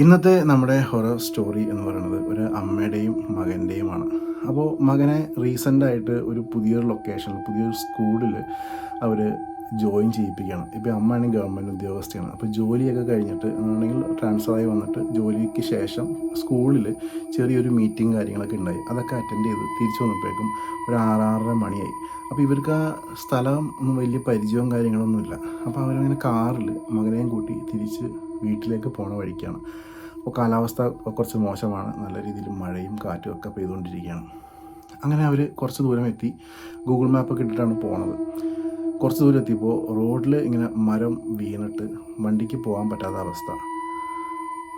ഇന്നത്തെ നമ്മുടെ horror story എന്ന് പറയുന്നത് ഒരു അമ്മയുടെയും മകന്റെയുമാണ് അപ്പോൾ മകനെ റീസെന്റായിട്ട് ഒരു പുതിയൊരു ലൊക്കേഷനിൽ പുതിയൊരു സ്കൂളിൽ അവർ ജോയിൻ ചെയ്യിപ്പിക്കുകയാണ്. ഇപ്പോൾ അമ്മയാണെങ്കിൽ ഗവൺമെന്റ് ഉദ്യോഗസ്ഥയാണ്. അപ്പോൾ ജോലിയൊക്കെ കഴിഞ്ഞിട്ട് എന്നുണ്ടെങ്കിൽ ട്രാൻസ്ഫറായി വന്നിട്ട് ജോലിക്ക് ശേഷം സ്കൂളിൽ ചെറിയൊരു മീറ്റിംഗ് കാര്യങ്ങളൊക്കെ ഉണ്ടായി. അതൊക്കെ അറ്റൻഡ് ചെയ്ത് തിരിച്ചു വന്നപ്പോഴേക്കും ഒരു ആറാറര മണിയായി. അപ്പോൾ ഇവർക്ക് ആ സ്ഥലം ഒന്നും വലിയ പരിചയവും കാര്യങ്ങളൊന്നുമില്ല അപ്പോൾ അവരങ്ങനെ കാറിൽ മകനെയും കൂട്ടി തിരിച്ച് വീട്ടിലേക്ക് പോണ വഴിക്കാണ്. അപ്പോൾ കാലാവസ്ഥ കുറച്ച് മോശമാണ്. നല്ല രീതിയിൽ മഴയും കാറ്റും ഒക്കെ പെയ്തുകൊണ്ടിരിക്കുകയാണ്. അങ്ങനെ അവർ കുറച്ച് ദൂരം എത്തി ഗൂഗിൾ മാപ്പൊക്കെ ഇട്ടിട്ടാണ് പോണത്. കുറച്ച് ദൂരം എത്തിയപ്പോൾ റോഡിൽ ഇങ്ങനെ മരം വീണിട്ട് വണ്ടിക്ക് പോകാൻ പറ്റാത്ത അവസ്ഥ.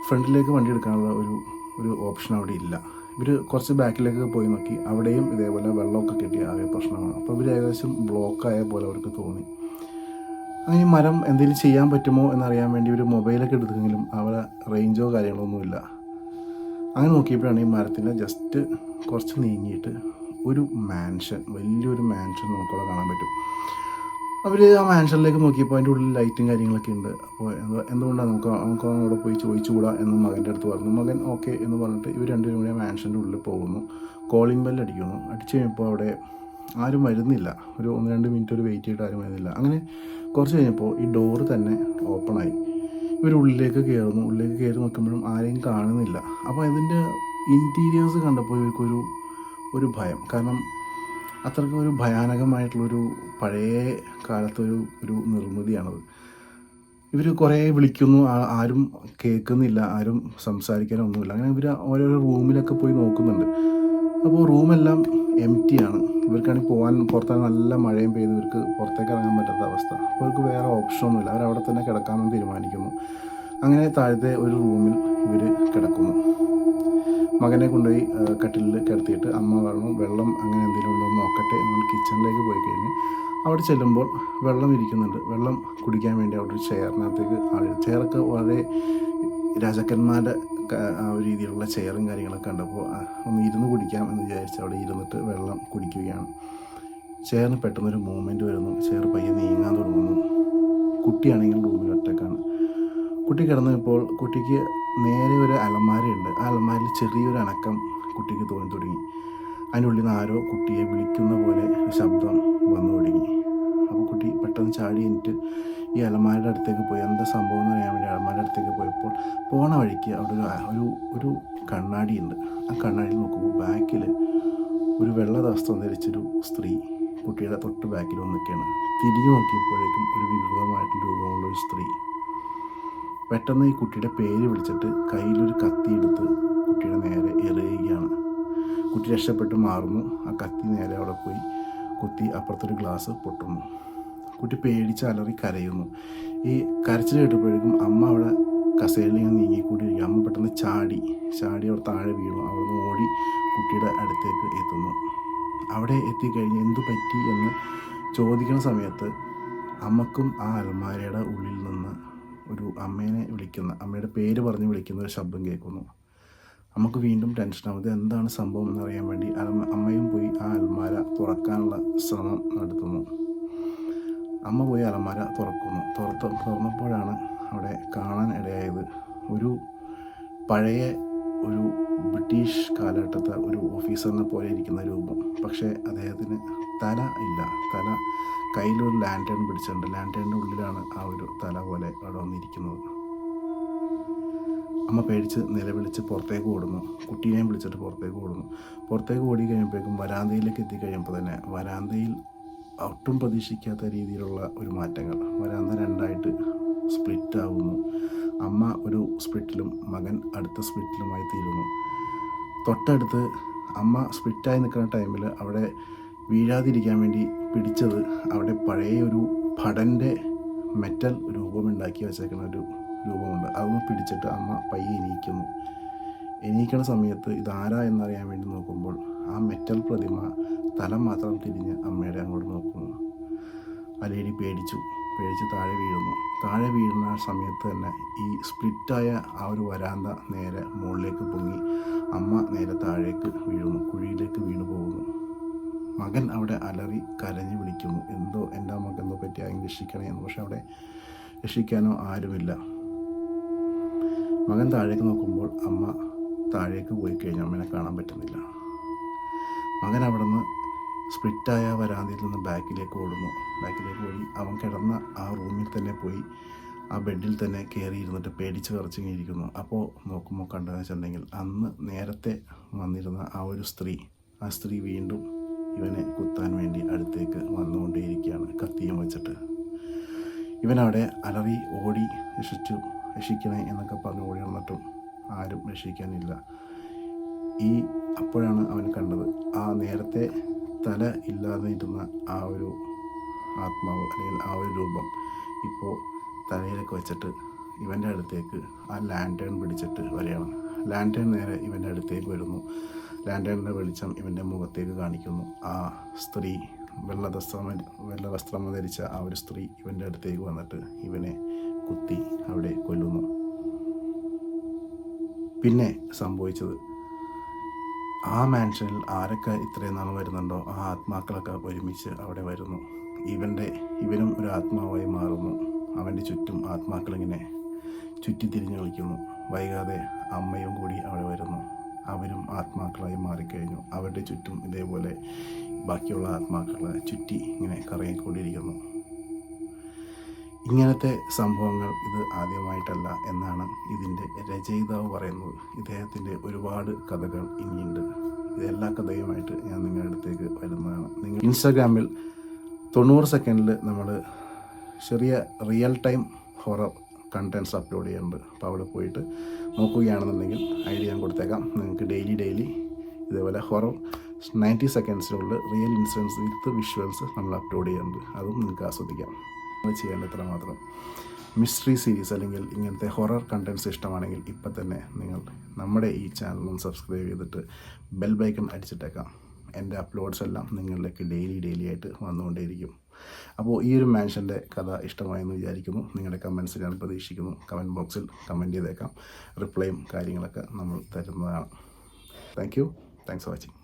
ഫ്രണ്ടിലേക്ക് വണ്ടി എടുക്കാനുള്ള ഒരു ഒരു ഓപ്ഷൻ അവിടെ ഇല്ല. ഇവർ കുറച്ച് ബാക്കിലേക്ക് പോയി നോക്കി. അവിടെയും ഇതേപോലെ വെള്ളമൊക്കെ കെട്ടി ആകെ പ്രശ്നമാണ്. അപ്പോൾ ഇവർ ഏകദേശം ബ്ലോക്കായ പോലെ അവർക്ക് തോന്നി. അങ്ങനെ മരം എന്തെങ്കിലും ചെയ്യാൻ പറ്റുമോ എന്നറിയാൻ വേണ്ടി ഒരു മൊബൈലൊക്കെ എടുത്തെങ്കിലും അവിടെ റേഞ്ചോ കാര്യങ്ങളൊന്നുമില്ല. അങ്ങനെ നോക്കിയപ്പോഴാണ് ഈ മരത്തിന്റെ ജസ്റ്റ് കുറച്ച് നീങ്ങിയിട്ട് ഒരു മാൻഷൻ വലിയൊരു മാൻഷൻ നമുക്കവിടെ കാണാൻ പറ്റും. അവർ ആ മാൻഷനിലേക്ക് നോക്കിയപ്പോൾ അതിന്റെ ഉള്ളിൽ ലൈറ്റും കാര്യങ്ങളൊക്കെ ഉണ്ട്. അപ്പോൾ എന്താ എന്തുകൊണ്ടാണ് നമുക്ക് നമുക്ക് അവിടെ പോയി ചോദിച്ചുകൂടാ എന്ന് മകന്റെ അടുത്ത് പറഞ്ഞു. മകൻ ഓക്കെ എന്ന് പറഞ്ഞിട്ട് ഇവർ രണ്ടുപേരും കൂടി ആ മാൻഷന്റെ ഉള്ളിൽ പോകുന്നു. കോളിംഗ് ബെല്ല് അടിക്കുന്നു. അടിച്ചു കഴിഞ്ഞപ്പോൾ അവിടെ ആരും വരുന്നില്ല. ഒരു ഒന്ന് രണ്ട് മിനിറ്റ് ഒരു വെയിറ്റ് ചെയ്തിട്ട് ആരും വരുന്നില്ല. അങ്ങനെ കുറച്ച് കഴിഞ്ഞപ്പോൾ ഈ ഡോറ് തന്നെ ഓപ്പണായി ഇവർ ഉള്ളിലേക്ക് കയറുന്നു ഉള്ളിലേക്ക് കയറി നോക്കുമ്പോഴും ആരെയും കാണുന്നില്ല. അപ്പോൾ ഇതിന്റെ ഇന്റീരിയേഴ്സ് കണ്ടപ്പോൾ ഇവർക്കൊരു ഒരു ഭയം. കാരണം അത്രയ്ക്ക് ഒരു ഭയാനകമായിട്ടുള്ളൊരു പഴയ കാലത്തൊരു ഒരു നിർമ്മിതിയാണത്. ഇവർ കുറേ വിളിക്കുന്നു. ആരും കേൾക്കുന്നില്ല. ആരും സംസാരിക്കാനൊന്നുമില്ല. അങ്ങനെ ഇവർ ഓരോരോ റൂമിലൊക്കെ പോയി നോക്കുന്നുണ്ട്. അപ്പോൾ റൂമെല്ലാം എം ടി ആണ്. ഇവർക്കാണെങ്കിൽ പോകാൻ പുറത്താണ് നല്ല മഴയും പെയ്ത് ഇവർക്ക് പുറത്തേക്ക് ഇറങ്ങാൻ പറ്റാത്ത അവസ്ഥ. അപ്പോൾ ഇവർക്ക് വേറെ ഓപ്ഷനൊന്നുമില്ല അവർ അവിടെ തന്നെ കിടക്കാമെന്ന് തീരുമാനിക്കുന്നു. അങ്ങനെ താഴത്തെ ഒരു റൂമിൽ ഇവർ കിടക്കുന്നു. മകനെ കൊണ്ടുപോയി കട്ടിലിൽ കിടത്തിയിട്ട് അമ്മ പറഞ്ഞു വെള്ളം അങ്ങനെ എന്തെങ്കിലും ഉണ്ടോ നോക്കട്ടെ. എന്ന് കിച്ചണിലേക്ക് പോയി കഴിഞ്ഞ് അവിടെ ചെല്ലുമ്പോൾ വെള്ളം ഇരിക്കുന്നുണ്ട്. വെള്ളം കുടിക്കാൻ വേണ്ടി അവിടെ ഒരു ചെയറിനകത്തേക്ക് ആളുകൾ ചെയറൊക്കെ വളരെ രാജാക്കന്മാരുടെ ക- ആ ഒരു രീതിയിലുള്ള ചെയറും കാര്യങ്ങളൊക്കെ കണ്ടപ്പോൾ ഒന്ന് ഇരുന്ന് കുടിക്കാം എന്ന് വിചാരിച്ച് അവിടെ ഇരുന്നിട്ട് വെള്ളം കുടിക്കുകയാണ്. ചെയറിന് പെട്ടെന്നൊരു മൂവ്മെന്റ് വരുന്നു. ചെയർ പയ്യെ നീങ്ങാൻ തുടങ്ങുന്നു. കുട്ടിയാണെങ്കിൽ റൂമിൽ ഒറ്റക്കാണ്. കുട്ടി കിടന്നപ്പോൾ കുട്ടിക്ക് നേരെ ഒരു അലമാരയുണ്ട്. ആ അലമാരയിൽ ചെറിയൊരു അനക്കം കുട്ടിക്ക് തോന്നി തുടങ്ങി. അതിന്റെ ഉള്ളിൽ നിന്ന് ആരോ കുട്ടിയെ വിളിക്കുന്ന പോലെ ശബ്ദം വന്നു തുടങ്ങി. അപ്പോൾ കുട്ടി പെട്ടെന്ന് ചാടി എന്നിട്ട് ഈ അലമാരയുടെ അടുത്തേക്ക് പോയി. എന്താ സംഭവം എന്ന് അറിയാൻ വേണ്ടി അലമാരയുടെ അടുത്തേക്ക് പോയപ്പോൾ പോണ വഴിക്ക് അവിടെ ഒരു ഒരു ഒരു കണ്ണാടിയുണ്ട് ആ കണ്ണാടിയിൽ നോക്കുമ്പോൾ ബാക്കിൽ ഒരു വെള്ള വസ്ത്രം ധരിച്ചൊരു സ്ത്രീ കുട്ടിയുടെ തൊട്ട് ബാക്കിൽ വന്നൊക്കെയാണ് തിരിഞ്ഞു നോക്കിയപ്പോഴേക്കും ഒരു വികൃതമായിട്ടുള്ള രൂപമുള്ള ഒരു സ്ത്രീ. പെട്ടെന്ന് ഈ കുട്ടിയുടെ പേര് വിളിച്ചിട്ട് കയ്യിലൊരു കത്തി എടുത്ത് കുട്ടിയുടെ നേരെ എറിയുകയാണ്. കുട്ടി രക്ഷപ്പെട്ട് മാറുന്നു. ആ കത്തി നേരെ അവിടെ പോയി. കുത്തി അപ്പുറത്തൊരു ഗ്ലാസ് പൊട്ടുന്നു. കുട്ടി പേടിച്ച് അലറി കരയുന്നു. ഈ കരച്ചിൽ കേട്ടപ്പോഴേക്കും അമ്മ അവിടെ കസേരയിൽ ഇങ്ങനെ നീങ്ങിക്കൊണ്ടിരിക്കുക അമ്മ പെട്ടെന്ന് ചാടി ചാടി അവിടെ താഴെ വീണു. അവിടെ ഓടി കുട്ടിയുടെ അടുത്തേക്ക് എത്തുന്നു. അവിടെ എത്തിക്കഴിഞ്ഞ് എന്തു പറ്റി എന്ന് ചോദിക്കുന്ന സമയത്ത് അമ്മക്കും ആ അലമാരയുടെ ഉള്ളിൽ നിന്ന് ഒരു അമ്മേനെ വിളിക്കുന്ന അമ്മയുടെ പേര് പറഞ്ഞ് വിളിക്കുന്ന ഒരു ശബ്ദം കേൾക്കുന്നു. നമുക്ക് വീണ്ടും ടെൻഷനാവും എന്താണ് സംഭവം എന്നറിയാൻ വേണ്ടി അമ്മയും പോയി ആ അൽമാര തുറക്കാനുള്ള ശ്രമം നടത്തുന്നു. അമ്മ പോയി അലമാര തുറക്കുന്നു. തുറത്ത് തുറന്നപ്പോഴാണ് അവിടെ കാണാൻ ഇടയായത് ഒരു പഴയ ഒരു ബ്രിട്ടീഷ് കാലഘട്ടത്തെ ഒരു ഓഫീസറിനെ പോലെ ഇരിക്കുന്ന രൂപം. പക്ഷേ അദ്ദേഹത്തിന് തല ഇല്ല. തല കയ്യിലൊരു ലാന്റേൺ പിടിച്ചിട്ടുണ്ട്. ലാന്റേണിന്റെ ഉള്ളിലാണ് ആ ഒരു തല പോലെ അവിടെ വന്നിരിക്കുന്നത്. അമ്മ പേടിച്ച് നിലവിളിച്ച് പുറത്തേക്ക് ഓടുന്നു. കുട്ടീനെയും വിളിച്ചിട്ട് പുറത്തേക്ക് ഓടുന്നു. പുറത്തേക്ക് ഓടി കഴിയുമ്പോഴേക്കും വരാന്തയിലേക്ക് എത്തിക്കഴിയുമ്പോൾ തന്നെ വരാന്തയിൽ ഒട്ടും പ്രതീക്ഷിക്കാത്ത രീതിയിലുള്ള ഒരു മാറ്റങ്ങൾ. വരാന്ത രണ്ടായിട്ട് സ്പ്ലിറ്റ് ആവുന്നു. അമ്മ ഒരു സ്പ്ലിറ്റിലും മകൻ അടുത്ത സ്പ്ലിറ്റിലുമായി തീരുന്നു. തൊട്ടടുത്ത് അമ്മ സ്പ്ലിറ്റായി നിൽക്കുന്ന ടൈമിൽ അവിടെ വീഴാതിരിക്കാൻ വേണ്ടി പിടിച്ചത് അവിടെ പഴയ ഒരു ഭടന്റെ മെറ്റൽ രൂപമുണ്ടാക്കി വെച്ചേക്കുന്ന ഒരു രൂപമുണ്ട്. അതൊന്ന് പിടിച്ചിട്ട് അമ്മ പയ്യെ എണീക്കുന്നു. എണീക്കുന്ന സമയത്ത് ഇതാരാ എന്നറിയാൻ വേണ്ടി നോക്കുമ്പോൾ ആ മെറ്റൽ പ്രതിമ തല മാത്രം തിരിഞ്ഞ് അമ്മയുടെ അങ്ങോട്ട് നോക്കുന്നു. ആ പേടിച്ചു. പേടിച്ച് താഴെ വീഴുന്നു. താഴെ വീഴുന്ന ആ സമയത്ത് തന്നെ ഈ സ്പ്ലിറ്റായ ആ ഒരു വരാന്ത നേരെ മുകളിലേക്ക് പൊങ്ങി അമ്മ നേരെ താഴേക്ക് വീഴുന്നു. കുഴിയിലേക്ക് വീണു പോകുന്നു. മകൻ അവിടെ അലറി കരഞ്ഞു വിളിക്കുന്നു. എന്തോ എന്റെ അമ്മയ്ക്ക് എന്തോ പറ്റി? അതിന് രക്ഷിക്കണേ എന്ന്. പക്ഷെ അവിടെ രക്ഷിക്കാനോ ആരുമില്ല. മകൻ താഴേക്ക് നോക്കുമ്പോൾ അമ്മ താഴേക്ക് പോയി കഴിഞ്ഞ് അമ്മേനെ കാണാൻ പറ്റുന്നില്ല. മകൻ അവിടെ നിന്ന് സ്പ്ലിറ്റായ വരാന്തയിൽ നിന്ന് ബാക്കിലേക്ക് ഓടുന്നു. ബാക്കിലേക്ക് ഓടി അവൻ കിടന്ന ആ റൂമിൽ തന്നെ പോയി ആ ബെഡിൽ തന്നെ കയറി ഇരുന്നിട്ട് പേടിച്ച് വിറച്ചിങ്ങിയിരിക്കുന്നു അപ്പോൾ നോക്കുമ്പോൾ കണ്ടതെന്ന് വെച്ചിട്ടുണ്ടെങ്കിൽ അന്ന് നേരത്തെ വന്നിരുന്ന ആ ഒരു സ്ത്രീ ആ സ്ത്രീ വീണ്ടും ഇവനെ കുത്താൻ വേണ്ടി അടുത്തേക്ക് വന്നുകൊണ്ടേയിരിക്കുകയാണ് കത്തിയും വെച്ചിട്ട്. ഇവനവിടെ അലറി ഓടി രക്ഷിച്ചു രക്ഷിക്കണേ എന്നൊക്കെ പറഞ്ഞ് ഓടി വന്നിട്ടും ആരും രക്ഷിക്കാനില്ല. ഈ അപ്പോഴാണ് അവൻ കണ്ടത്. ആ നേരത്തെ തല ഇല്ലാതെ ഇരുന്ന ആ ഒരു ആത്മാവ് അല്ലെങ്കിൽ ആ ഒരു രൂപം ഇപ്പോൾ തലയിലൊക്കെ വെച്ചിട്ട് ഇവന്റെ അടുത്തേക്ക് ആ ലാന്റേൺ പിടിച്ചിട്ട് വരികയാണ്. ലാന്റേൺ നേരെ ഇവന്റെ അടുത്തേക്ക് വരുന്നു. ലാന്റേണിന്റെ വെളിച്ചം ഇവന്റെ മുഖത്തേക്ക് കാണിക്കുന്നു. ആ സ്ത്രീ വെള്ള വസ്ത്രം വെള്ള വസ്ത്രം ധരിച്ച ആ ഒരു സ്ത്രീ ഇവന്റെ അടുത്തേക്ക് വന്നിട്ട് ഇവനെ കുത്തി അവിടെ കൊല്ലുന്നു. പിന്നെ സംഭവിച്ചത് ആ മാൻഷനിൽ ആരൊക്കെ ഇത്രയും നാൾ വരുന്നുണ്ടോ? ആ ആത്മാക്കളൊക്കെ ഒരുമിച്ച് അവിടെ വരുന്നു. ഇവന്റെ ഇവനും ഒരു ആത്മാവായി മാറുന്നു. അവന്റെ ചുറ്റും ആത്മാക്കളിങ്ങനെ തിരിഞ്ഞു കളിക്കുന്നു. വൈകാതെ അമ്മയും കൂടി അവിടെ വരുന്നു. അവരും ആത്മാക്കളായി മാറിക്കഴിഞ്ഞു. അവരുടെ ചുറ്റും ഇതേപോലെ ബാക്കിയുള്ള ആത്മാക്കളെ ചുറ്റി ഇങ്ങനെ കറങ്ങിക്കൊണ്ടിരിക്കുന്നു. ഇങ്ങനത്തെ സംഭവങ്ങൾ ഇത് ആദ്യമായിട്ടല്ല എന്നാണ് ഇതിന്റെ രചയിതാവ് പറയുന്നത്. ഇദ്ദേഹത്തിന്റെ ഒരുപാട് കഥകൾ ഇനിയുണ്ട്. ഇതെല്ലാ കഥയുമായിട്ട് ഞാൻ നിങ്ങളുടെ അടുത്തേക്ക് വരുന്നതാണ്. നിങ്ങൾ ഇൻസ്റ്റാഗ്രാമിൽ തൊണ്ണൂറ് സെക്കൻഡിൽ നമ്മൾ ചെറിയ real time horror contents upload ചെയ്യുന്നുണ്ട് അപ്പോൾ അവിടെ പോയിട്ട് നോക്കുകയാണെന്നുണ്ടെങ്കിൽ ഐഡിയ ഞാൻ കൊടുത്തേക്കാം. നിങ്ങൾക്ക് ഡെയിലി ഡെയിലി ഇതേപോലെ ഹൊറർ നയന്റി സെക്കൻഡ്സിനുള്ളിൽ റിയൽ ഇൻസിഡൻസ് വിത്ത് വിഷ്വൽസ് നമ്മൾ അപ്ലോഡ് ചെയ്യുന്നുണ്ട് അതും നിങ്ങൾക്ക് ആസ്വദിക്കാം. അത് ചെയ്യേണ്ട ഇത്ര മാത്രം. മിസ്റ്ററി സീരീസ് അല്ലെങ്കിൽ ഇങ്ങനത്തെ ഹൊറർ കണ്ടൻസ് ഇഷ്ടമാണെങ്കിൽ ഇപ്പം തന്നെ നിങ്ങൾ നമ്മുടെ ഈ ചാനലും സബ്സ്ക്രൈബ് ചെയ്തിട്ട് ബെൽ ബൈക്കൺ അടിച്ചിട്ടേക്കാം. എന്റെ അപ്ലോഡ്സ് എല്ലാം നിങ്ങളിലേക്ക് ഡെയിലി ഡെയിലി ആയിട്ട് വന്നുകൊണ്ടേയിരിക്കും. അപ്പോൾ ഈ ഒരു മാൻഷന്റെ കഥ ഇഷ്ടമായെന്ന് വിചാരിക്കുന്നു. നിങ്ങളുടെ കമൻസ് ഞാൻ പ്രതീക്ഷിക്കുന്നു. കമന്റ് ബോക്സിൽ കമന്റ് ചെയ്തേക്കാം. റിപ്ലൈയും കാര്യങ്ങളൊക്കെ നമ്മൾ തരുന്നതാണ്. Thank you thanks for watching